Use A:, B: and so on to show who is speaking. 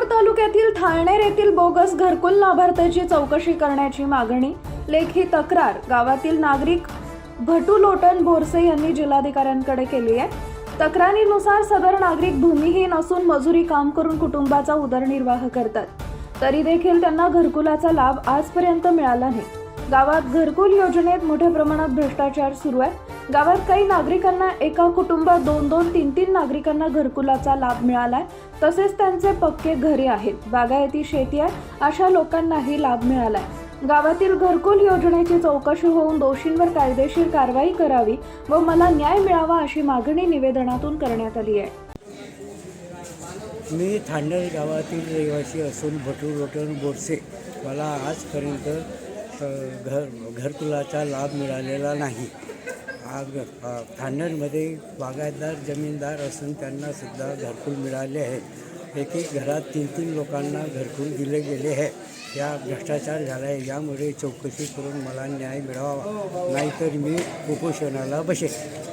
A: तालुक्यातील ठाणेर येथील बोगस घरकुल लाभार्थ्याची चौकशी करण्याची मागणी लेखी तक्रार गावातील नागरिक भटू लोटन भोरसे यांनी जिल्हाधिकाऱ्यांकडे केली आहे. तक्रारीनुसार सदर नागरिक भूमिहीन असून मजुरी काम करून कुटुंबाचा उदरनिर्वाह करतात. तरी देखील त्यांना घरकुलाचा लाभ आजपर्यंत मिळाला नाही. गावात घरकुल योजनेत मोठ्या प्रमाणात भ्रष्टाचार सुरू आहे. गावात काही नागरिकांना एका कुटुंबात दोन दोन तीन तीन नागरिकांना घरकुलाचा लाभ मिळालाय. तसेच त्यांचे पक्के घरे आहेत. बागायती शेती आहे. अशा लोकांनाही लाभ मिळालाय. गावातील घरकुल योजनेची चौकशी होऊन दोषींवर कायदेशीर कारवाई करावी व मला न्याय मिळावा अशी मागणी निवेदनातून करण्यात आली आहे.
B: मी थांडर गावातील रहिवासी असून भटू रोटन बोरसे. मला आजपर्यंत घर घरकुलाचा लाभ मिळालेला नाही. आज अ, बागायतदार जमीनदार असून त्यांनासुद्धा घरकुल मिळाले आहे. एक एक घरात तीन तीन लोकांना घरकुल दिले गेले आहे. या भ्रष्टाचार झाला आहे यामुळे चौकशी करून मला न्याय मिळावा. नाहीतर मी उपोषणाला बसेल